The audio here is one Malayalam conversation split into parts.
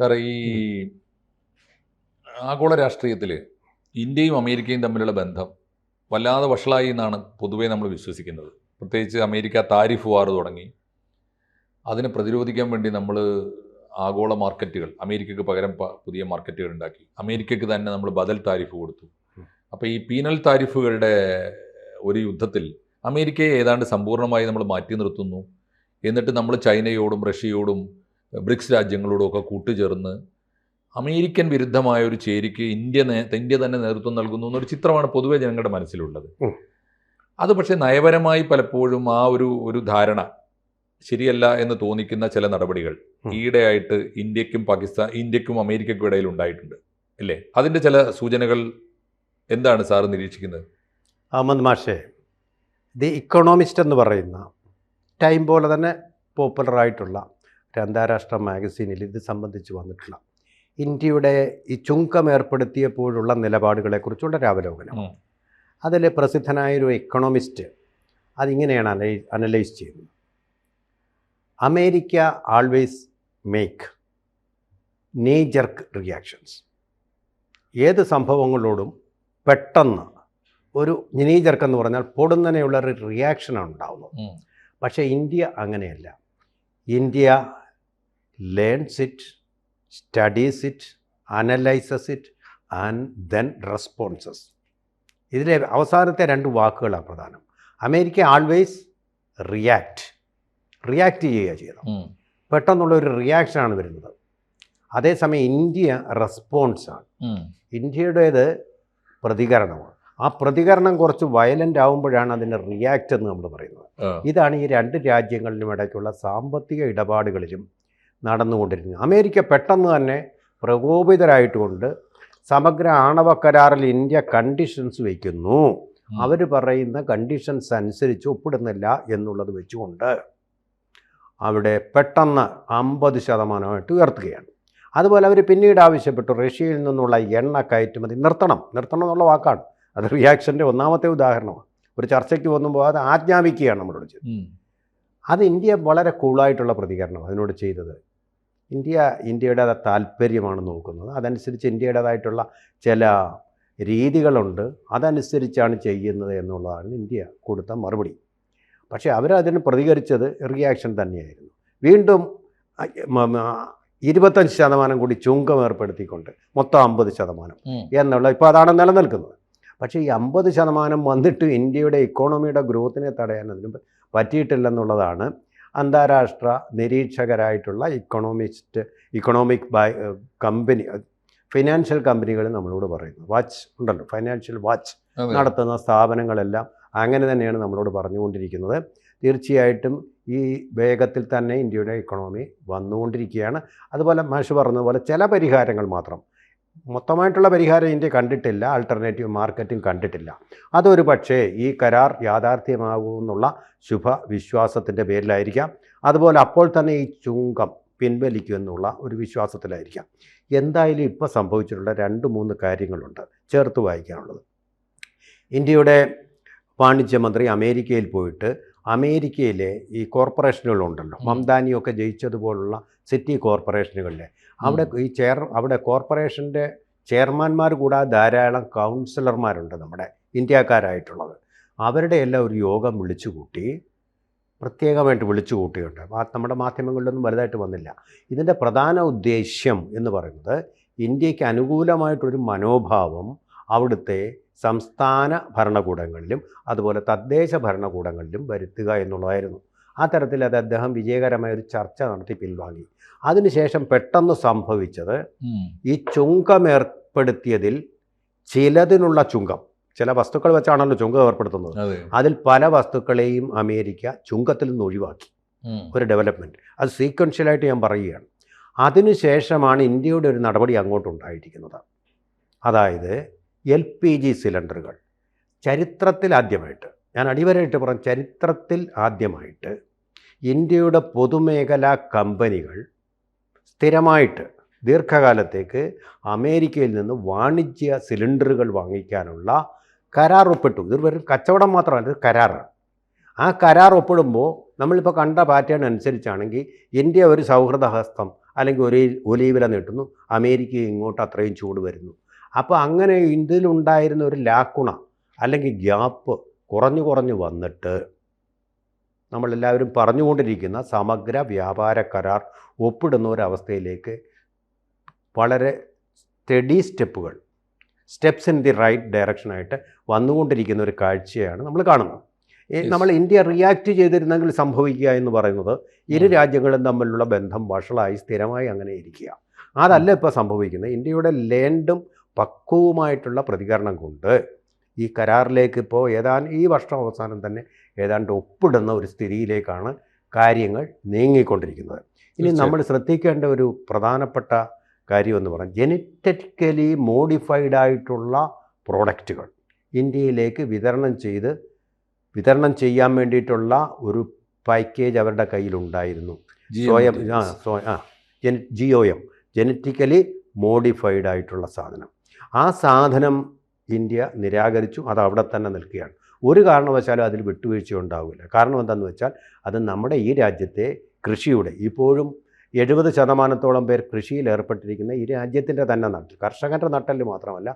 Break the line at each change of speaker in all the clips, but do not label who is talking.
സാർ ഈ ആഗോള രാഷ്ട്രീയത്തിൽ ഇന്ത്യയും അമേരിക്കയും തമ്മിലുള്ള ബന്ധം വല്ലാതെ വഷളായി എന്നാണ് പൊതുവേ നമ്മൾ വിശ്വസിക്കുന്നത്. പ്രത്യേകിച്ച് അമേരിക്ക താരിഫ് വാർ തുടങ്ങി. അതിനെ പ്രതിരോധിക്കാൻ വേണ്ടി നമ്മൾ ആഗോള മാർക്കറ്റുകൾ അമേരിക്കയ്ക്ക് പകരം പുതിയ മാർക്കറ്റുകൾ ഉണ്ടാക്കി. അമേരിക്കയ്ക്ക് തന്നെ നമ്മൾ ബദൽ താരിഫ് കൊടുത്തു. അപ്പോൾ ഈ പീനൽ താരിഫുകളുടെ ഒരു യുദ്ധത്തിൽ അമേരിക്കയെ ഏതാണ്ട് സമ്പൂർണമായി നമ്മൾ മാറ്റി നിർത്തുന്നു. എന്നിട്ട് നമ്മൾ ചൈനയോടും റഷ്യയോടും ബ്രിക്സ് രാജ്യങ്ങളോടൊക്കെ കൂട്ടുചേർന്ന് അമേരിക്കൻ വിരുദ്ധമായ ഒരു ചേരിക്ക് ഇന്ത്യ നേ- ഇന്ത്യ തന്നെ നേതൃത്വം നൽകുന്നു എന്നൊരു ചിത്രമാണ് പൊതുവെ ജനങ്ങളുടെ മനസ്സിലുള്ളത്. അത് പക്ഷേ നയപരമായി പലപ്പോഴും ആ ഒരു ഒരു ധാരണ ശരിയല്ല എന്ന് തോന്നിക്കുന്ന ചില നടപടികൾ. ഈയിടെയായിട്ട് ഇന്ത്യക്കും പാകിസ്ഥാൻ ഇന്ത്യക്കും അമേരിക്കയ്ക്കും ഇടയിൽ ഉണ്ടായിട്ടുണ്ട് അല്ലേ അതിന്റെ ചില സൂചനകൾ എന്താണ് സാർ നിരീക്ഷിക്കുന്നത്?
അഹമ്മദ് മാഷേ ദി ഇക്കണോമിസ്റ്റ് എന്ന് പറയുന്ന ടൈം പോലെ തന്നെ പോപ്പുലറായിട്ടുള്ള ഒരു അന്താരാഷ്ട്ര മാഗസീനിൽ ഇത് സംബന്ധിച്ച് വന്നിട്ടുള്ള. ഇന്ത്യയുടെ ഈ ചുങ്കം ഏർപ്പെടുത്തിയപ്പോഴുള്ള നിലപാടുകളെക്കുറിച്ചുള്ള ഒരു അവലോകനം. അതിൽ പ്രസിദ്ധനായൊരു എക്കണോമിസ്റ്റ് അതിങ്ങനെയാണ് അനലൈ അനലൈസ് ചെയ്യുന്നത്. America always make knee-jerk reactions ഏത് സംഭവങ്ങളോടും പെട്ടെന്ന് ഒരു നീജർക്ക് എന്ന് പറഞ്ഞാൽ പൊടുന്നനെയുള്ള ഒരു റിയാക്ഷനാണ് ഉണ്ടാകുന്നത്
ഉം.
പക്ഷേ ഇന്ത്യ അങ്ങനെയല്ല. India learns it studies it analyses it and then responses ഇതിലെ അവസാനത്തെ രണ്ട് വാക്കുകളാണ് പ്രധാനം. അമേരിക്ക ആൾവേസ് റിയാക്ട് റിയാക്ട് ചെയ്യുക ചെയ്യണം. പെട്ടെന്നുള്ള ഒരു റിയാക്ഷനാണ് വരുന്നത്. അതേസമയം ഇന്ത്യ റെസ്പോൺസാണ്. ഇന്ത്യയുടേത് പ്രതികരണമാണ്. ആ പ്രതികരണം കുറച്ച് വയലന്റ് ആകുമ്പോഴാണ് അതിന്റെ റിയാക്റ്റ് എന്ന് നമ്മൾ പറയുന്നത്. ഇതാണ് ഈ രണ്ട് രാജ്യങ്ങളിലും ഇടയ്ക്കുള്ള സാമ്പത്തിക ഇടപാടുകളിലും നടന്നുകൊണ്ടിരിക്കുന്നത് അമേരിക്ക പെട്ടെന്ന് തന്നെ പ്രകോപിതരായിട്ടുകൊണ്ട് സമഗ്ര ആണവ കരാറിൽ ഇന്ത്യ കണ്ടീഷൻസ് വയ്ക്കുന്നു. അവർ പറയുന്ന കണ്ടീഷൻസ് അനുസരിച്ച് ഒപ്പിടുന്നില്ല എന്നുള്ളത് വെച്ചുകൊണ്ട് അവിടെ പെട്ടെന്ന് അമ്പത് ശതമാനമായിട്ട് ഉയർത്തുകയാണ്. അതുപോലെ അവർ പിന്നീട് ആവശ്യപ്പെട്ടു റഷ്യയിൽ നിന്നുള്ള എണ്ണ കയറ്റുമതി നിർത്തണം. നിർത്തണം എന്നുള്ള വാക്കാണ്. അത് റിയാക്ഷന്റെ ഒന്നാമത്തെ ഉദാഹരണമാണ്. ഒരു ചർച്ചയ്ക്ക് പോകുമ്പോൾ അത് ആജ്ഞാപിക്കുകയാണ് നമ്മളോട് ചെയ്തത്. അത് ഇന്ത്യ വളരെ കൂളായിട്ടുള്ള പ്രതികരണം അതിനോട് ചെയ്തത്. ഇന്ത്യ ഇന്ത്യയുടെ താല്പര്യമാണ് നോക്കുന്നത്. അതനുസരിച്ച് ഇന്ത്യയുടേതായിട്ടുള്ള ചില രീതികളുണ്ട്. അതനുസരിച്ചാണ് ചെയ്യുന്നത് എന്നുള്ളതാണ് ഇന്ത്യ കൊടുത്ത മറുപടി. പക്ഷേ അവരതിന് പ്രതികരിച്ചത് റിയാക്ഷൻ തന്നെയായിരുന്നു. വീണ്ടും ഇരുപത്തഞ്ച് ശതമാനം കൂടി ചുങ്കം ഏർപ്പെടുത്തിക്കൊണ്ട് മൊത്തം അമ്പത് ശതമാനം. എന്നുള്ള ഇപ്പോൾ അതാണ് നിലനിൽക്കുന്നത്. പക്ഷേ ഈ അമ്പത് ശതമാനം വന്നിട്ട് ഇന്ത്യയുടെ ഇക്കോണമിയുടെ ഗ്രോത്തിനെ തടയാൻ അതിന് പറ്റിയിട്ടില്ലെന്നുള്ളതാണ് അന്താരാഷ്ട്ര നിരീക്ഷകരായിട്ടുള്ള economist economic by company financial കമ്പനികൾ നമ്മളോട് പറയുന്നു. വാച്ച് ഉണ്ടല്ലോ ഫൈനാൻഷ്യൽ വാച്ച് നടത്തുന്ന സ്ഥാപനങ്ങളെല്ലാം അങ്ങനെ തന്നെയാണ് നമ്മളോട് പറഞ്ഞുകൊണ്ടിരിക്കുന്നത്. തീർച്ചയായിട്ടും ഈ വേഗത്തിൽ തന്നെ ഇന്ത്യയുടെ ഇക്കണോമി വന്നുകൊണ്ടിരിക്കുകയാണ്. അതുപോലെ മാഷ് പറഞ്ഞതുപോലെ ചില പരിഹാരങ്ങൾ മാത്രം. മൊത്തമായിട്ടുള്ള പരിഹാരം ഇന്ത്യ കണ്ടിട്ടില്ല ആൾട്ടർനേറ്റീവ് മാർക്കറ്റിംഗ് കണ്ടിട്ടില്ല. അതൊരു പക്ഷേ ഈ കരാർ യാഥാർത്ഥ്യമാകുമെന്നുള്ള ശുഭ വിശ്വാസത്തിന്റെ പേരിലായിരിക്കാം. അതുപോലെ അപ്പോൾ തന്നെ ഈ ചുങ്കം പിൻവലിക്കുമെന്നുള്ള ഒരു വിശ്വാസത്തിലായിരിക്കാം. എന്തായാലും ഇപ്പോൾ സംഭവിച്ചിട്ടുള്ള രണ്ട് മൂന്ന് കാര്യങ്ങളുണ്ട് ചേർത്ത് വായിക്കാനുള്ളത്. ഇന്ത്യയുടെ വാണിജ്യമന്ത്രി അമേരിക്കയിൽ പോയിട്ട് അമേരിക്കയിലെ ഈ കോർപ്പറേഷനുകളുണ്ടല്ലോ. മംദാനിയൊക്കെ ജയിച്ചതുപോലുള്ള സിറ്റി കോർപ്പറേഷനുകളിലെ. അവിടെ ഈ ചെയർ അവിടെ കോർപ്പറേഷന്റെ ചെയർമാൻമാർ കൂടാതെ ധാരാളം കൗൺസിലർമാരുണ്ട് നമ്മുടെ ഇന്ത്യക്കാരായിട്ടുള്ളത്. അവരുടെ എല്ലാം ഒരു യോഗം വിളിച്ചു കൂട്ടി പ്രത്യേകമായിട്ട് വിളിച്ചു കൂട്ടിയുണ്ട് നമ്മുടെ മാധ്യമങ്ങളിലൊന്നും വലുതായിട്ട് വന്നില്ല. ഇതിന്റെ പ്രധാന ഉദ്ദേശ്യം എന്ന് പറയുന്നത് ഇന്ത്യയ്ക്ക് അനുകൂലമായിട്ടൊരു മനോഭാവം അവിടുത്തെ സംസ്ഥാന ഭരണകൂടങ്ങളിലും അതുപോലെ തദ്ദേശ ഭരണകൂടങ്ങളിലും വരുത്തുക എന്നുള്ളതായിരുന്നു. ആ തരത്തിൽ അത് അദ്ദേഹം വിജയകരമായ ഒരു ചർച്ച നടത്തി പിൻവാങ്ങി. അതിനുശേഷം പെട്ടെന്ന് സംഭവിച്ചത് ഈ ചുങ്കം ഏർപ്പെടുത്തിയതിൽ ചിലതിനുള്ള ചുങ്കം ചില വസ്തുക്കൾ വെച്ചാണല്ലോ ചുങ്കം ഏർപ്പെടുത്തുന്നത്. അതിൽ പല വസ്തുക്കളെയും അമേരിക്ക ചുങ്കത്തിൽ നിന്ന് ഒഴിവാക്കി. ഒരു ഡെവലപ്മെന്റ് അത് സീക്വൻഷ്യലായിട്ട് ഞാൻ പറയുകയാണ്. അതിനുശേഷമാണ് ഇന്ത്യയുടെ ഒരു നടപടി അങ്ങോട്ടുണ്ടായിരിക്കുന്നത്. അതായത് എൽ പി ജി സിലിണ്ടറുകൾ. ചരിത്രത്തിൽ ആദ്യമായിട്ട് ഞാൻ അടിവരയിട്ട് പറഞ്ഞ ചരിത്രത്തിൽ ആദ്യമായിട്ട് ഇന്ത്യയുടെ പൊതുമേഖലാ കമ്പനികൾ സ്ഥിരമായിട്ട് ദീർഘകാലത്തേക്ക് അമേരിക്കയിൽ നിന്ന് വാണിജ്യ സിലിണ്ടറുകൾ വാങ്ങിക്കാനുള്ള കരാർ ഒപ്പിട്ടു. ഇത് വെറും കച്ചവടം മാത്രമല്ല ഇത് കരാറാണ് ആ കരാർ ഒപ്പിടുമ്പോൾ നമ്മളിപ്പോൾ കണ്ട പാറ്റേൺ അനുസരിച്ചാണെങ്കിൽ ഇന്ത്യ ഒരു സൗഹൃദ ഹസ്തം അല്ലെങ്കിൽ ഒരു ഒലീവില നീട്ടുന്നു അമേരിക്ക ഇങ്ങോട്ട് അത്രയും ചൂട് വരുന്നു. അപ്പോൾ അങ്ങനെ ഇതിലുണ്ടായിരുന്ന ഒരു ലാക്കുണ അല്ലെങ്കിൽ ഗ്യാപ്പ് കുറഞ്ഞു കുറഞ്ഞു വന്നിട്ട് നമ്മളെല്ലാവരും പറഞ്ഞുകൊണ്ടിരിക്കുന്ന സമഗ്ര വ്യാപാര കരാർ ഒപ്പിടുന്ന ഒരവസ്ഥയിലേക്ക് വളരെ സ്റ്റഡി സ്റ്റെപ്പുകൾ സ്റ്റെപ്സ് ഇൻ ദി റൈറ്റ് ഡയറക്ഷനായിട്ട് വന്നുകൊണ്ടിരിക്കുന്ന ഒരു കാഴ്ചയാണ് നമ്മൾ കാണുന്നത്. നമ്മൾ ഇന്ത്യ റിയാക്ട് ചെയ്തിരുന്നെങ്കിൽ സംഭവിക്കുക എന്ന് പറയുന്നത് ഇരു. രാജ്യങ്ങളും തമ്മിലുള്ള ബന്ധം വഷളായി സ്ഥിരമായി അങ്ങനെ ഇരിക്കുക. അതല്ല ഇപ്പോൾ സംഭവിക്കുന്നത്. ഇന്ത്യയുടെ ലേണ്ടും പക്വവുമായിട്ടുള്ള പ്രതികരണം കൊണ്ട് ഈ കരാറിലേക്ക് ഇപ്പോൾ ഏതാണ്ട് ഈ വർഷം അവസാനം തന്നെ ഏതാണ്ട് ഒപ്പിടുന്ന ഒരു സ്ഥിതിയിലേക്കാണ് കാര്യങ്ങൾ നീങ്ങിക്കൊണ്ടിരിക്കുന്നത്. ഇനി നമ്മൾ ശ്രദ്ധിക്കേണ്ട ഒരു പ്രധാനപ്പെട്ട കാര്യം എന്ന് പറഞ്ഞാൽ ജെനറ്റിക്കലി മോഡിഫൈഡ് ആയിട്ടുള്ള പ്രോഡക്റ്റുകൾ ഇന്ത്യയിലേക്ക് വിതരണം ചെയ്ത് വിതരണം ചെയ്യാൻ വേണ്ടിയിട്ടുള്ള ഒരു പാക്കേജ് അവരുടെ കയ്യിലുണ്ടായിരുന്നു. സ്വയം ആ ആ G O M genetically modified ആയിട്ടുള്ള സാധനം. ആ സാധനം ഇന്ത്യ നിരാകരിച്ചു അത് അവിടെ തന്നെ നിൽക്കുകയാണ്. ഒരു കാരണവശാലും അതിൽ വിട്ടുവീഴ്ച ഉണ്ടാവില്ല. കാരണം എന്താണെന്ന് വെച്ചാൽ അത് നമ്മുടെ ഈ രാജ്യത്തെ കൃഷിയുടെ ഇപ്പോഴും എഴുപത് ശതമാനത്തോളം പേർ കൃഷിയിൽ ഏർപ്പെട്ടിരിക്കുന്ന ഈ രാജ്യത്തിന്റെ തന്നെ നട്ടൽ കർഷകന്റെ നട്ടൽ മാത്രമല്ല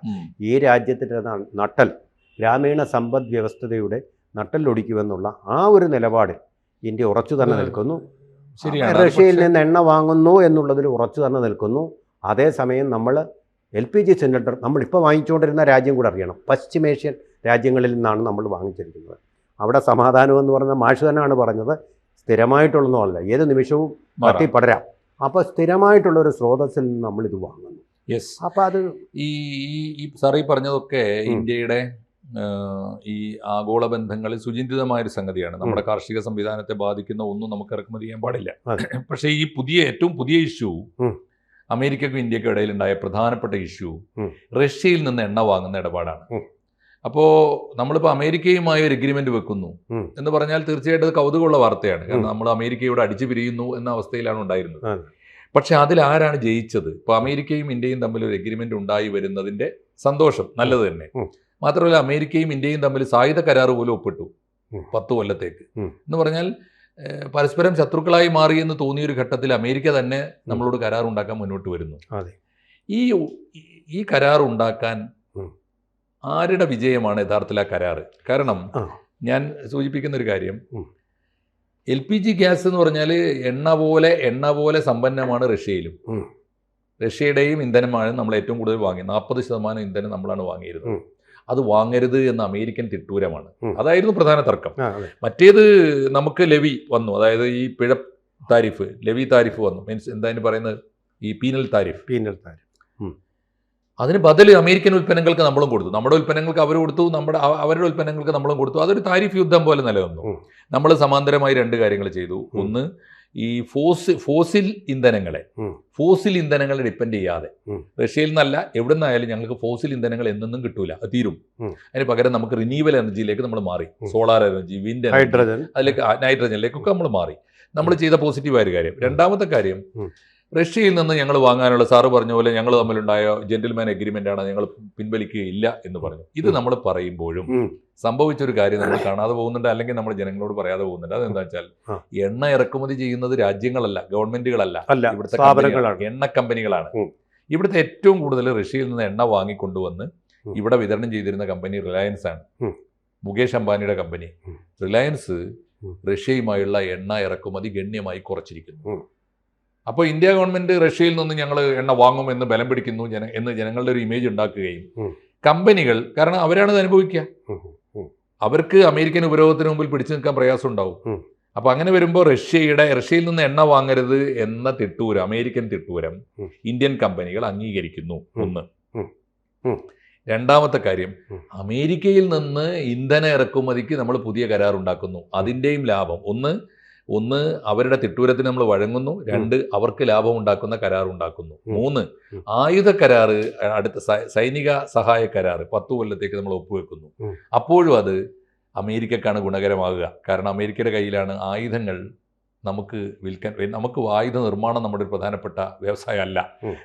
ഈ രാജ്യത്തിന്റെ നട്ടൽ ഗ്രാമീണ സമ്പദ് വ്യവസ്ഥതയുടെ നട്ടലൊടിക്കുമെന്നുള്ള ആ ഒരു നിലപാടിൽ ഇന്ത്യ ഉറച്ചു തന്നെ നിൽക്കുന്നു. റഷ്യയിൽ നിന്ന് എണ്ണ വാങ്ങുന്നു എന്നുള്ളതിൽ ഉറച്ചു തന്നെ നിൽക്കുന്നു. അതേസമയം നമ്മൾ എൽ പി ജി സിലിണ്ടർ നമ്മളിപ്പോൾ വാങ്ങിച്ചുകൊണ്ടിരുന്ന രാജ്യം കൂടെ അറിയണം. പശ്ചിമേഷ്യൻ രാജ്യങ്ങളിൽ നിന്നാണ് നമ്മൾ വാങ്ങിച്ചിരിക്കുന്നത്. അവിടെ സമാധാനം എന്ന് പറഞ്ഞാൽ മാഷ് തന്നെയാണ് പറഞ്ഞത്. സ്ഥിരമായിട്ടുള്ളതൊന്നുമല്ല ഏത് നിമിഷവും മാറ്റി പടരാം. അപ്പോൾ സ്ഥിരമായിട്ടുള്ള ഒരു സ്രോതസ്സിൽ നിന്ന് നമ്മളിത് വാങ്ങുന്നു.
യെസ്.
അപ്പോൾ അത്
ഈ ഈ സാർ ഈ പറഞ്ഞതൊക്കെ ഇന്ത്യയുടെ ഈ ആഗോള ബന്ധങ്ങളിൽ സുചിന്തിതമായൊരു സംഗതിയാണ്. നമ്മുടെ കാർഷിക സംവിധാനത്തെ ബാധിക്കുന്ന ഒന്നും നമുക്ക് ഇറക്കുമതി ചെയ്യാൻ പാടില്ല. പക്ഷേ ഈ പുതിയ ഏറ്റവും പുതിയ ഇഷ്യൂ. അമേരിക്കക്കും ഇന്ത്യക്കും ഇടയിലുണ്ടായ പ്രധാനപ്പെട്ട ഇഷ്യൂ റഷ്യയിൽ നിന്ന് എണ്ണ വാങ്ങുന്ന ഇടപാടാണ്.
അപ്പോ
അപ്പോൾ നമ്മളിപ്പോൾ അമേരിക്കയുമായി ഒരു എഗ്രിമെന്റ് വെക്കുന്നു എന്ന് പറഞ്ഞാൽ തീർച്ചയായിട്ടും അത് കൗതുകമുള്ള വാർത്തയാണ്. കാരണം നമ്മൾ അമേരിക്കയോട് അടിച്ചു പിരിയുന്നു എന്ന അവസ്ഥയിലാണ് ഉണ്ടായിരുന്നത്. പക്ഷെ അതിൽ ആരാണ് ജയിച്ചത്? ഇപ്പോൾ അമേരിക്കയും ഇന്ത്യയും തമ്മിൽ ഒരു എഗ്രിമെന്റ് ഉണ്ടായി വരുന്നതിന്റെ സന്തോഷം നല്ലത് തന്നെ. മാത്രമല്ല അമേരിക്കയും ഇന്ത്യയും തമ്മിൽ സായുധ കരാർ പോലും ഒപ്പിട്ടു. പത്ത് കൊല്ലത്തേക്ക്. എന്ന് പറഞ്ഞാൽ പരസ്പരം ശത്രുക്കളായി മാറി എന്ന് തോന്നിയ ഒരു ഘട്ടത്തിൽ അമേരിക്ക തന്നെ നമ്മളോട് കരാർ ഉണ്ടാക്കാൻ മുന്നോട്ട് വരുന്നു
അതെ.
ഈ ഈ- കരാർ ഉണ്ടാക്കാൻ ആരുടെ വിജയമാണ് യഥാർത്ഥത്തിൽ ആ കരാർ കാരണം ഞാൻ സൂചിപ്പിക്കുന്ന ഒരു കാര്യം. എൽ പി ജി ഗ്യാസ് എന്ന് പറഞ്ഞാൽ എണ്ണ പോലെ എണ്ണ പോലെ സമ്പന്നമാണ് റഷ്യയിലും. റഷ്യയുടെയും ഇന്ധനമാണ് നമ്മൾ ഏറ്റവും കൂടുതൽ വാങ്ങി നാൽപ്പത് ശതമാനം ഇന്ധനം നമ്മളാണ് വാങ്ങിയിരുന്നത്. അത് വാങ്ങരുത് എന്ന അമേരിക്കൻ തിട്ടൂരമാണ്. അതായിരുന്നു പ്രധാന തർക്കം. മറ്റേത് നമുക്ക് ലെവി വന്നു. അതായത് ഈ പിഴ താരിഫ് ലെവി താരിഫ് വന്നു. മീൻസ് എന്താ പറയുന്നത്? ഈ പീനൽ താരിഫ്.
Penal tariff.
അതിന് ബദൽ അമേരിക്കൻ ഉൽപ്പന്നങ്ങൾക്ക് നമ്മളും കൊടുത്തു. നമ്മുടെ ഉൽപ്പന്നങ്ങൾക്ക് അവർ കൊടുത്തു. നമ്മുടെ അവരുടെ ഉൽപ്പന്നങ്ങൾക്ക് നമ്മളും കൊടുത്തു. അതൊരു താരിഫ് യുദ്ധം പോലെ നിലനിന്നു. നമ്മൾ സമാന്തരമായി രണ്ട് കാര്യങ്ങൾ ചെയ്തു. ഒന്ന് ഈ ഫോസ് ഫോസിൽ ഇന്ധനങ്ങളെ ഫോസിൽ ഇന്ധനങ്ങളെ ഡിപ്പെൻഡ് ചെയ്യാതെ. റഷ്യയിൽ നിന്നല്ല എവിടെ നിന്നായാലും ഞങ്ങൾക്ക് ഫോസിൽ ഇന്ധനങ്ങൾ എന്നൊന്നും കിട്ടൂല. അത് തീരും. അതിന് പകരം നമുക്ക് റിന്യൂവൽ എനർജിയിലേക്ക് നമ്മൾ മാറി. സോളാർ എനർജി വിൻഡ്
ഹൈഡ്രജൻ
അതിലേക്ക് നൈട്രജനിലേക്കൊക്കെ നമ്മൾ മാറി. നമ്മൾ ചെയ്ത പോസിറ്റീവായ ഒരു കാര്യം. രണ്ടാമത്തെ കാര്യം. റഷ്യയിൽ നിന്ന് ഞങ്ങൾ വാങ്ങാനുള്ള സാറ് പറഞ്ഞ പോലെ ഞങ്ങൾ തമ്മിലുണ്ടായ ജെന്റിൽമാൻ അഗ്രിമെന്റ് ആണ് ഞങ്ങൾ പിൻവലിക്കുകയില്ല എന്ന് പറഞ്ഞു ഇത്. നമ്മൾ പറയുമ്പോഴും
സംഭവിച്ച
സംഭവിച്ചൊരു കാര്യം നമ്മൾ കാണാതെ പോകുന്നുണ്ട് അല്ലെങ്കിൽ നമ്മൾ ജനങ്ങളോട് പറയാതെ പോകുന്നുണ്ട് അതെന്താ വെച്ചാൽ എണ്ണ ഇറക്കുമതി ചെയ്യുന്നത് രാജ്യങ്ങളല്ല ഗവൺമെന്റുകളല്ല ഇവിടുത്തെ. എണ്ണ കമ്പനികളാണ്. ഇവിടുത്തെ ഏറ്റവും കൂടുതൽ റഷ്യയിൽ നിന്ന് എണ്ണ വാങ്ങിക്കൊണ്ടുവന്ന്. ഇവിടെ വിതരണം ചെയ്തിരുന്ന കമ്പനി റിലയൻസ് ആണ്. മുകേഷ് അംബാനിയുടെ കമ്പനി റിലയൻസ്. റഷ്യയുമായുള്ള എണ്ണ ഇറക്കുമതി ഗണ്യമായി കുറച്ചിരിക്കുന്നു. അപ്പോൾ ഇന്ത്യ ഗവൺമെന്റ് റഷ്യയിൽ നിന്ന് ഞങ്ങൾ എണ്ണ വാങ്ങും എന്ന് ബലം പിടിക്കുന്നു ജന എന്ന് ജനങ്ങളുടെ ഒരു ഇമേജ് ഉണ്ടാക്കുകയും കമ്പനികൾ കാരണം അവരാണ് ഇത് അനുഭവിക്കുക. അവർക്ക് അമേരിക്കൻ ഉപരോധത്തിന് മുമ്പിൽ പിടിച്ചു നിൽക്കാൻ പ്രയാസം ഉണ്ടാവും. അപ്പൊ അങ്ങനെ വരുമ്പോൾ റഷ്യയുടെ റഷ്യയിൽ നിന്ന് എണ്ണ വാങ്ങരുത് എന്ന തിട്ടൂരം അമേരിക്കൻ തിട്ടൂരം ഇന്ത്യൻ കമ്പനികൾ അംഗീകരിക്കുന്നു. ഒന്ന്. രണ്ടാമത്തെ കാര്യം അമേരിക്കയിൽ നിന്ന് ഇന്ധന ഇറക്കുമതിക്ക് നമ്മൾ പുതിയ കരാർ ഉണ്ടാക്കുന്നു. അതിന്റെയും ലാഭം. ഒന്ന് ഒന്ന് അവരുടെ തിട്ടൂരത്തിന് നമ്മൾ വഴങ്ങുന്നു. രണ്ട് അവർക്ക് ലാഭം ഉണ്ടാക്കുന്ന കരാർ ഉണ്ടാക്കുന്നു. മൂന്ന് ആയുധ കരാറ് അടുത്ത സൈനിക സഹായ കരാറ് പത്ത് കൊല്ലത്തേക്ക് നമ്മൾ ഒപ്പുവെക്കുന്നു. അപ്പോഴും അത് അമേരിക്കക്കാണ് ഗുണകരമാകുക. കാരണം അമേരിക്കയുടെ കയ്യിലാണ് ആയുധങ്ങൾ നമുക്ക് വിൽക്കാൻ നമുക്ക് ആയുധ നിർമ്മാണം നമ്മുടെ ഒരു പ്രധാനപ്പെട്ട വ്യവസായമല്ല
അല്ല.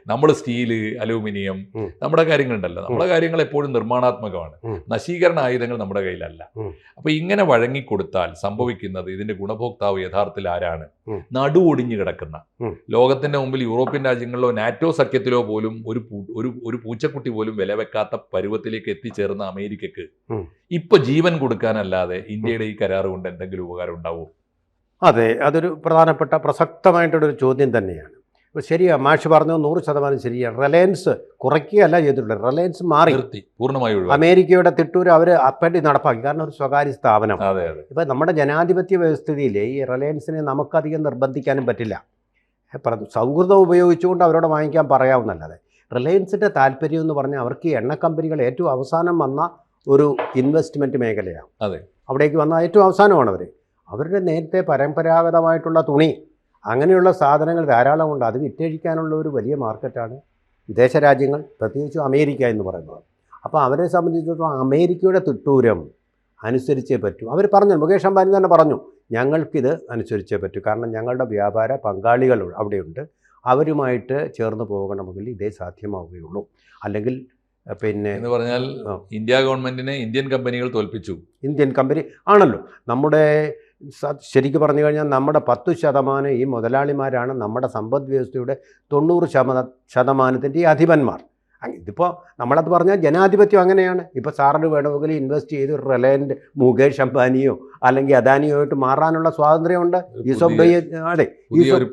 നമ്മൾ സ്റ്റീൽ അലൂമിനിയം നമ്മുടെ കാര്യങ്ങളുണ്ടല്ലോ. നമ്മുടെ കാര്യങ്ങൾ എപ്പോഴും നിർമ്മാണാത്മകമാണ്. നശീകരണ ആയുധങ്ങൾ നമ്മുടെ കയ്യിലല്ല.
അപ്പോൾ
അപ്പൊ ഇങ്ങനെ വഴങ്ങിക്കൊടുത്താൽ സംഭവിക്കുന്നത് ഇതിന്റെ ഗുണഭോക്താവ് യഥാർത്ഥത്തിൽ ആരാണ്? നടു ഒടിഞ്ഞു കിടക്കുന്ന. ലോകത്തിന്റെ മുമ്പിൽ യൂറോപ്യൻ രാജ്യങ്ങളിലോ നാറ്റോ സഖ്യത്തിലോ പോലും ഒരു ഒരു ഒരു പൂച്ചക്കുട്ടി പോലും വില വെക്കാത്ത പരുവത്തിലേക്ക് എത്തിച്ചേർന്ന അമേരിക്കക്ക് ഇപ്പൊ ജീവൻ കൊടുക്കാനല്ലാതെ ഇന്ത്യയുടെ ഈ കരാർ കൊണ്ട് എന്തെങ്കിലും ഉപകാരം ഉണ്ടാവും?
അതെ അതൊരു പ്രധാനപ്പെട്ട പ്രസക്തമായിട്ടുള്ളൊരു ചോദ്യം തന്നെയാണ്. ഇപ്പോൾ ശരിയാണ് മാഷ് പറഞ്ഞു നൂറ് ശതമാനം ശരിയാണ് റിലയൻസ് കുറയ്ക്കുകയല്ല ചെയ്തിട്ടുള്ളത്. റിലയൻസ് മാറി.
നിർത്തി പൂർണമായി
അമേരിക്കയുടെ തിട്ടൂര് അവർ അപ്പടി നടപ്പാക്കി. കാരണം ഒരു സ്വകാര്യ സ്ഥാപനം. ഇപ്പം നമ്മുടെ ജനാധിപത്യ വ്യവസ്ഥിതിയിൽ ഈ റിലയൻസിനെ നമുക്കധികം നിർബന്ധിക്കാനും പറ്റില്ല. സൗഹൃദം ഉപയോഗിച്ചുകൊണ്ട് അവരോട് വാങ്ങിക്കാൻ പറയാവുന്നല്ലാതെ റിലയൻസിന്റെ താല്പര്യം എന്ന് പറഞ്ഞാൽ അവർക്ക് ഈ എണ്ണ കമ്പനികൾ ഏറ്റവും അവസാനം വന്ന ഒരു ഇൻവെസ്റ്റ്മെന്റ് മേഖലയാണ്.
അതെ.
അവിടേക്ക് വന്ന ഏറ്റവും അവസാനമാണ് അവർ അവരുടെ നേരത്തെ പരമ്പരാഗതമായിട്ടുള്ള തുണി അങ്ങനെയുള്ള സാധനങ്ങൾ ധാരാളമുണ്ട് അത് വിറ്റഴിക്കാനുള്ള ഒരു വലിയ മാർക്കറ്റാണ് വിദേശ രാജ്യങ്ങൾ പ്രത്യേകിച്ചും അമേരിക്ക എന്ന് പറയുന്നത്. അപ്പോൾ അവരെ സംബന്ധിച്ചിടത്തോളം അമേരിക്കയുടെ തിട്ടൂരം അനുസരിച്ചേ പറ്റൂ. അവർ പറഞ്ഞു മുകേഷ് അംബാനി തന്നെ പറഞ്ഞു ഞങ്ങൾക്കിത് അനുസരിച്ചേ പറ്റൂ. കാരണം ഞങ്ങളുടെ വ്യാപാര പങ്കാളികൾ അവിടെയുണ്ട്. അവരുമായിട്ട് ചേർന്ന് പോകണമെങ്കിൽ ഇതേ സാധ്യമാവുകയുള്ളൂ. അല്ലെങ്കിൽ പിന്നെ
എന്ന് പറഞ്ഞാൽ ഇന്ത്യ ഗവൺമെന്റിനെ ഇന്ത്യൻ കമ്പനികൾ തോൽപ്പിച്ചു.
ഇന്ത്യൻ കമ്പനി ആണല്ലോ. നമ്മുടെ ശരിക്കും പറഞ്ഞു കഴിഞ്ഞാൽ നമ്മുടെ പത്ത് ശതമാനം ഈ മുതലാളിമാരാണ് നമ്മുടെ സമ്പദ് വ്യവസ്ഥയുടെ തൊണ്ണൂറ് ശതമാന ശതമാനത്തിന്റെ ഈ അധിപന്മാർ. ഇതിപ്പോൾ നമ്മളത് പറഞ്ഞാൽ ജനാധിപത്യം അങ്ങനെയാണ്. ഇപ്പോൾ സാറിന് വേണമെങ്കിൽ ഇൻവെസ്റ്റ് ചെയ്ത് റിലയന്റ് മുകേഷ് അംബാനിയോ അല്ലെങ്കിൽ അദാനിയോ ആയിട്ട് മാറാനുള്ള സ്വാതന്ത്ര്യമുണ്ട്. ഈസ് ഓഫ് ഡൂയിങ് അതെ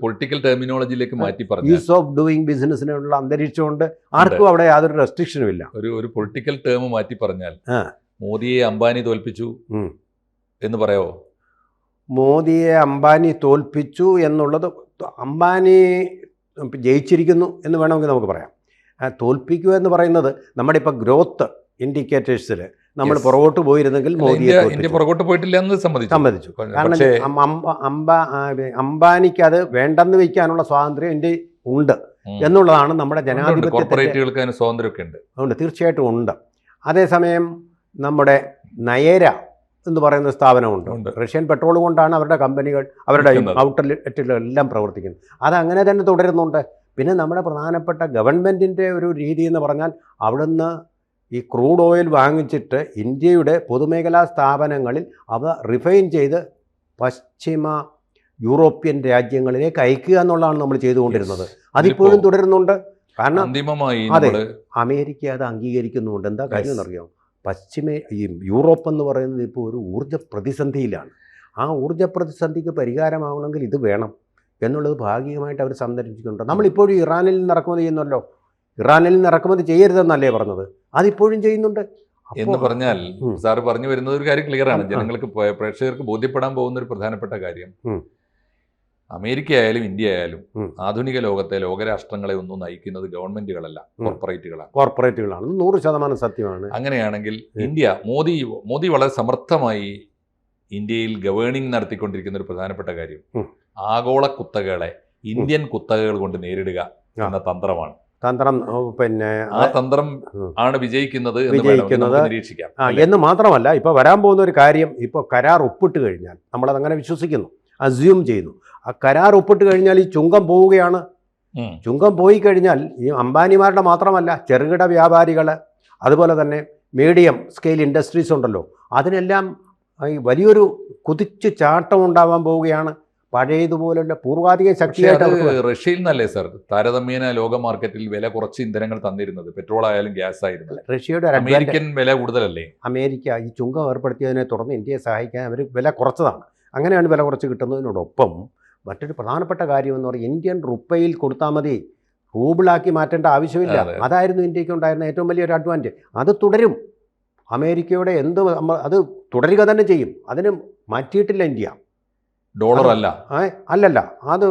പൊളിറ്റിക്കൽ ടെർമിനോളജിയിലേക്ക് മാറ്റി പറഞ്ഞു
ഈസ് ഓഫ് ഡൂയിങ് ബിസിനസ്സിനുള്ള അന്തരീക്ഷമുണ്ട്. ആർക്കും അവിടെ യാതൊരു റെസ്ട്രിക്ഷനും ഇല്ല
ഒരു ഒരു പൊളിറ്റിക്കൽ ടേം മാറ്റി പറഞ്ഞാൽ മോദിയെ അംബാനി തോൽപ്പിച്ചു എന്ന് പറയാവോ?
മോദിയെ അംബാനി തോൽപ്പിച്ചു എന്നുള്ളത് അംബാനി ജയിച്ചിരിക്കുന്നു എന്ന് വേണമെങ്കിൽ നമുക്ക് പറയാം. തോൽപ്പിക്കുക എന്ന് പറയുന്നത് നമ്മുടെ ഇപ്പോൾ ഗ്രോത്ത് ഇൻഡിക്കേറ്റേഴ്സിൽ നമ്മൾ. പുറകോട്ട് പോയിരുന്നെങ്കിൽ മോദിയെ
ഇന്ത്യ. പുറകോട്ട് പോയിട്ടില്ല എന്ന് സമ്മതിച്ചു.
സമ്മതിച്ചു. കാരണം അംബ അംബാനിക്ക് അത് വേണ്ടെന്ന് വയ്ക്കാനുള്ള സ്വാതന്ത്ര്യം ഇന്ത്യ ഉണ്ട് എന്നുള്ളതാണ് നമ്മുടെ
ജനാധിപത്യത്തിന്റെ സ്വാതന്ത്ര്യമൊക്കെ ഉണ്ട്
ഉണ്ട് തീർച്ചയായിട്ടും ഉണ്ട്. അതേസമയം നമ്മുടെ നയേര എന്ന് പറയുന്ന സ്ഥാപനമുണ്ട്. റഷ്യൻ പെട്രോൾ കൊണ്ടാണ് അവരുടെ കമ്പനികൾ അവരുടെ. ഔട്ട്ലെറ്റുകളെല്ലാം പ്രവർത്തിക്കുന്നത്. അതങ്ങനെ തന്നെ തുടരുന്നുണ്ട്. പിന്നെ നമ്മുടെ പ്രധാനപ്പെട്ട ഗവൺമെന്റിന്റെ ഒരു രീതി എന്ന് പറഞ്ഞാൽ അവിടുന്ന് ഈ ക്രൂഡ് ഓയിൽ വാങ്ങിച്ചിട്ട് ഇന്ത്യയുടെ പൊതുമേഖലാ സ്ഥാപനങ്ങളിൽ അവ റിഫൈൻ ചെയ്ത് പശ്ചിമ യൂറോപ്യൻ രാജ്യങ്ങളിലേക്ക് അയക്കുക എന്നുള്ളതാണ് നമ്മൾ ചെയ്തുകൊണ്ടിരുന്നത്. അതിപ്പോഴും തുടരുന്നുണ്ട്. കാരണം അതെ. അമേരിക്ക അത് അംഗീകരിക്കുന്നുണ്ട്. എന്താ കാര്യം. എന്നറിയാം പശ്ചിമ ഈ യൂറോപ്പ് എന്ന് പറയുന്നത് ഇപ്പോൾ ഒരു ഊർജ പ്രതിസന്ധിയിലാണ് ആ ഊർജ പ്രതിസന്ധിക്ക് പരിഹാരമാവണമെങ്കിൽ ഇത് വേണം എന്നുള്ളത് ഭാഗികമായിട്ട് അവർ സംരക്ഷിക്കുന്നുണ്ട് നമ്മളിപ്പോഴും ഇറാനിൽ നിന്ന് ഇറക്കുമതി ചെയ്യുന്നല്ലോ. ഇറാനിൽ നിന്ന് ഇറക്കുമതി ചെയ്യരുതെന്നല്ലേ പറഞ്ഞത്? അതിപ്പോഴും ചെയ്യുന്നുണ്ട്.
എന്ന് പറഞ്ഞാൽ സാർ പറഞ്ഞു വരുന്നത് ഒരു കാര്യം ക്ലിയർ ആണ്. ജനങ്ങൾക്ക് പ്രേക്ഷകർക്ക് ബോധ്യപ്പെടാൻ പോകുന്ന ഒരു പ്രധാനപ്പെട്ട കാര്യം. അമേരിക്ക ആയാലും ഇന്ത്യ ആയാലും ആധുനിക ലോകത്തെ ലോകരാഷ്ട്രങ്ങളെ ഒന്നും നയിക്കുന്നത് ഗവൺമെന്റുകളല്ല കോർപ്പറേറ്റുകളാണ്
കോർപ്പറേറ്റുകളാണ് നൂറ് ശതമാനം സത്യമാണ്.
അങ്ങനെയാണെങ്കിൽ ഇന്ത്യ മോദി മോദി വളരെ സമർത്ഥമായി ഇന്ത്യയിൽ ഗവേണിംഗ് നടത്തിക്കൊണ്ടിരിക്കുന്ന ഒരു പ്രധാനപ്പെട്ട കാര്യം. ആഗോള കുത്തകകളെ ഇന്ത്യൻ കുത്തകകൾ കൊണ്ട് നേരിടുക എന്ന തന്ത്രമാണ്.
തന്ത്രം പിന്നെ
ആ തന്ത്രം ആണ് വിജയിക്കുന്നത്
വിജയിക്കുന്നത്.
നിരീക്ഷിക്കാം
എന്ന് മാത്രമല്ല ഇപ്പൊ വരാൻ പോകുന്ന ഒരു കാര്യം ഇപ്പൊ കരാർ ഒപ്പിട്ട് കഴിഞ്ഞാൽ നമ്മളതങ്ങനെ വിശ്വസിക്കുന്നു. അസ്യൂം ചെയ്യുന്നു. ആ കരാർ ഒപ്പിട്ട് കഴിഞ്ഞാൽ ഈ ചുങ്കം പോവുകയാണ്. ചുങ്കം പോയി കഴിഞ്ഞാൽ ഈ അംബാനിമാരുടെ മാത്രമല്ല ചെറുകിട വ്യാപാരികൾ അതുപോലെ തന്നെ മീഡിയം സ്കെയിൽ ഇൻഡസ്ട്രീസ് ഉണ്ടല്ലോ അതിനെല്ലാം ഈ വലിയൊരു കുതിച്ചു ചാട്ടം ഉണ്ടാവാൻ പോവുകയാണ്. പഴയതുപോലുള്ള പൂർവാധിക ശക്തിയായിട്ട്
റഷ്യയിൽ നിന്നല്ലേ സർ? താരതമ്യേന ലോക മാർക്കറ്റിൽ വില കുറച്ച് ഇന്ധനങ്ങൾ തന്നിരുന്നത് പെട്രോൾ ആയാലും ഗ്യാസ് ആയിരുന്നു
റഷ്യയുടെ
അമേരിക്കൻ വില കൂടുതലല്ലേ?
അമേരിക്ക ഈ ചുങ്കം ഏർപ്പെടുത്തിയതിനെ തുടർന്ന് ഇന്ത്യയെ സഹായിക്കാൻ അവർ വില കുറച്ചതാണ്. അങ്ങനെയാണ് വില കുറച്ച് കിട്ടുന്നതിനോടൊപ്പം മറ്റൊരു പ്രധാനപ്പെട്ട കാര്യം എന്ന് പറയുന്നത് ഇന്ത്യൻ റുപ്പയിൽ കൊടുത്താൽ മതി. റൂബിളാക്കി മാറ്റേണ്ട ആവശ്യമില്ല. അതായിരുന്നു ഇന്ത്യയ്ക്ക് ഉണ്ടായിരുന്ന ഏറ്റവും വലിയൊരു അഡ്വാന്റേജ് അത് തുടരും. അമേരിക്കയുടെ എന്ത് അത് തുടരുക തന്നെ ചെയ്യും. അതിന് മാറ്റിയിട്ടില്ല ഇന്ത്യ.
ഡോളർ അല്ല
അല്ലല്ല. അത്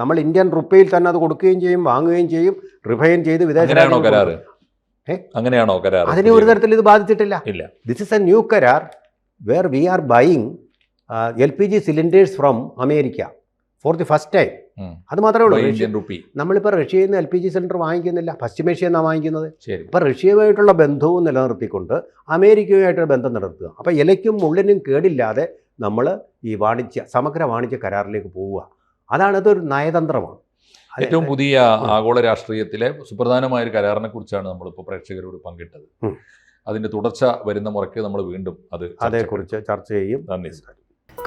നമ്മൾ ഇന്ത്യൻ റുപ്പയിൽ തന്നെ അത് കൊടുക്കുകയും ചെയ്യും വാങ്ങുകയും ചെയ്യും റിഫൈൻ ചെയ്ത് വിദേശ
അങ്ങനെയാണോ കരാർ
അതിനെ ഒരു തരത്തിൽ ഇത് ബാധിച്ചിട്ടില്ല.
ഇല്ല.
ദിസ് ഇസ് എ ന്യൂ കരാർ where we are buying L P G cylinders from America for the first time. അത് മാത്രമേ ഉള്ളൂ. റഷ്യ
ഇന്ത്യൻ റുപ്പി
നമ്മളിപ്പോൾ റഷ്യയിൽ നിന്ന് എൽ പി ജി സിലിണ്ടർ വാങ്ങിക്കുന്നില്ല. പശ്ചിമേഷ്യ എന്നാണ് വാങ്ങിക്കുന്നത്. അപ്പോൾ റഷ്യയുമായിട്ടുള്ള ബന്ധവും നിലനിർത്തിക്കൊണ്ട് അമേരിക്കയുമായിട്ടുള്ള ബന്ധം നിലനിർത്തുക. അപ്പോൾ ഇലയ്ക്കും മുള്ളിനും കേടില്ലാതെ നമ്മൾ ഈ വാണിജ്യ സമഗ്ര വാണിജ്യ കരാറിലേക്ക് പോവുക. അതാണ് ഇതൊരു നയതന്ത്രമാണ്.
ഏറ്റവും പുതിയ ആഗോള രാഷ്ട്രീയത്തിലെ സുപ്രധാനമായ ഒരു കരാറിനെ കുറിച്ചാണ് നമ്മളിപ്പോൾ പ്രേക്ഷകരോട് പങ്കിട്ടത്. അതിന്റെ തുടർച്ച വരുന്ന മുറയ്ക്ക് നമ്മൾ വീണ്ടും അത്
അതേക്കുറിച്ച് ചർച്ച ചെയ്യും.
നന്ദി.